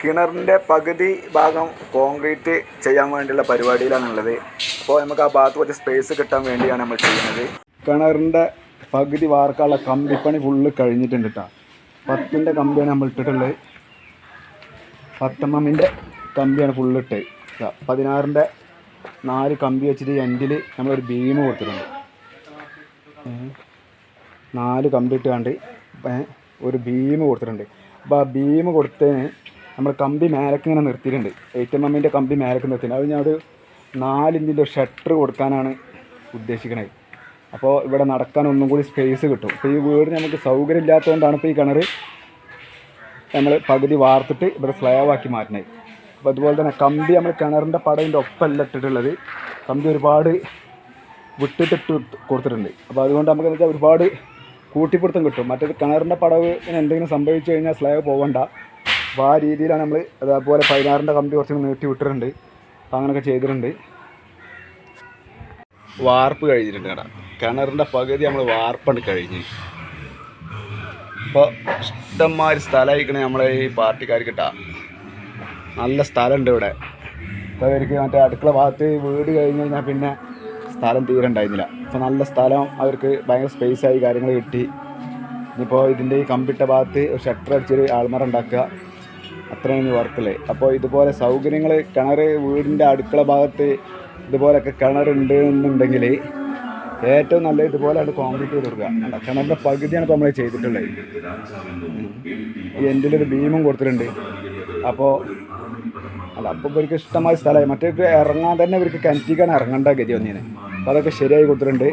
കിണറിന്റെ പകുതി ഭാഗം കോൺക്രീറ്റ് ചെയ്യാൻ വേണ്ടിയുള്ള പരിപാടിയിലാണുള്ളത്. അപ്പോൾ നമുക്ക് ആ ഭാഗത്ത് കുറച്ച് സ്പേസ് കിട്ടാൻ വേണ്ടിയാണ് നമ്മൾ ചെയ്യുന്നത്. കിണറിന്റെ പകുതി വാർക്കാനുള്ള കമ്പിപ്പണി ഫുള്ള് കഴിഞ്ഞിട്ടുണ്ട് കേട്ടോ പത്തിന്റെ കമ്പിയാണ് നമ്മൾ ഇട്ടിട്ടുള്ളത്. പത്തമ്മമ്മിന്റെ കമ്പിയാണ് ഫുള്ള് ഇട്ട്. പതിനാറിന്റെ നാല് കമ്പി വെച്ചിട്ട് എൻഡിൽ നമ്മളൊരു ബീം കൊടുത്തിട്ടുണ്ട്. നാല് കമ്പി ഇട്ട് കണ്ട് ഒരു ബീം കൊടുത്തിട്ടുണ്ട്. അപ്പോൾ ആ ബീം കൊടുത്തതിന് നമ്മൾ കമ്പി മേലക്ക് ഇങ്ങനെ നിർത്തിയിട്ടുണ്ട്. എയ്റ്റ് എം കമ്പി മേലക്ക് നിർത്തിയിട്ടുണ്ട്. അത് ഞാൻ ഒരു നാലിഞ്ചിന്റെ ഷട്ടർ കൊടുക്കാനാണ് ഉദ്ദേശിക്കുന്നത് അപ്പോൾ ഇവിടെ നടക്കാൻ ഒന്നും കൂടി സ്പേസ് കിട്ടും. ഇപ്പോൾ ഈ വീട് നമുക്ക് സൗകര്യം ഇല്ലാത്തതുകൊണ്ടാണ് ഇപ്പോൾ ഈ കിണർ നമ്മൾ പകുതി വാർത്തിട്ട് ഇവിടെ സ്ലേവ് ആക്കി മാറ്റുന്നത് അപ്പോൾ അതുപോലെ തന്നെ കമ്പി നമ്മൾ കിണറിന്റെ പടയിന്റെ ഒപ്പമല്ല ഇട്ടിട്ടുള്ളത്. കമ്പി ഒരുപാട് വിട്ടിട്ടിട്ട് കൊടുത്തിട്ടുണ്ട്. അപ്പോൾ അതുകൊണ്ട് നമുക്ക് വെച്ചാൽ ഒരുപാട് കൂട്ടിപ്പിടുത്തം കിട്ടും. മറ്റേത് കിണറിന്റെ പടവ് എന്തെങ്കിലും സംഭവിച്ചു കഴിഞ്ഞാൽ സ്ലാബ് പോകണ്ട അപ്പോൾ ആ രീതിയിലാണ് നമ്മൾ അതേപോലെ പതിനാറിന്റെ കമ്പി കുറച്ച് നീട്ടി വിട്ടിട്ടുണ്ട്. അങ്ങനെയൊക്കെ ചെയ്തിട്ടുണ്ട്. വാർപ്പ് കഴിഞ്ഞിട്ടുണ്ട് കേട്ടോ. കിണറിന്റെ പകുതി നമ്മൾ വാർപ്പാണ് കഴിഞ്ഞ്. ഇപ്പോൾ ഇഷ്ടംമാതിരി സ്ഥലമായിരിക്കണേ നമ്മളെ ഈ പാർട്ടിക്കാർക്ക് കിട്ടാ. നല്ല സ്ഥലമുണ്ട് ഇവിടെ. ഇപ്പോൾ അവർക്ക് മറ്റേ അടുക്കള ഭാഗത്ത് വീട് കഴിഞ്ഞ് കഴിഞ്ഞാൽ പിന്നെ സ്ഥലം തീരെ ഉണ്ടായിരുന്നില്ല. അപ്പോൾ നല്ല സ്ഥലം അവർക്ക് ഭയങ്കര സ്പേസായി കാര്യങ്ങൾ കിട്ടി. ഇനിയിപ്പോൾ ഇതിന്റെ ഈ കമ്പിട്ട ഭാഗത്ത് ഷട്ടർ അടിച്ചൊരു ആൾമറ ഉണ്ടാക്കുക. അത്രയും വർക്കല്ലേ അപ്പോൾ ഇതുപോലെ സൗകര്യങ്ങൾ കിണർ വീടിന്റെ അടുക്കള ഭാഗത്ത് ഇതുപോലൊക്കെ കിണറുണ്ട് എന്നുണ്ടെങ്കിൽ ഏറ്റവും നല്ല ഇതുപോലെ അത് കോൺക്രീറ്റ് ചെയ്ത് കൊടുക്കുക? കിണറിന്റെ പകുതിയാണ് ഇപ്പോൾ നമ്മൾ ചെയ്തിട്ടുള്ളത്. ഈ എൻഡിലൊരു ബീമും കൊടുത്തിട്ടുണ്ട്. അപ്പോൾ അല്ല അപ്പോൾ ഇവർക്ക് ഇഷ്ടമായ സ്ഥലമായി മറ്റേ ഇറങ്ങാൻ തന്നെ ഇവർക്ക് കിണറ്റിക്കാണ് ഇറങ്ങേണ്ട ഗതി വന്നീന്. അപ്പോൾ അതൊക്കെ ശരിയായി കൊടുത്തിട്ടുണ്ട്.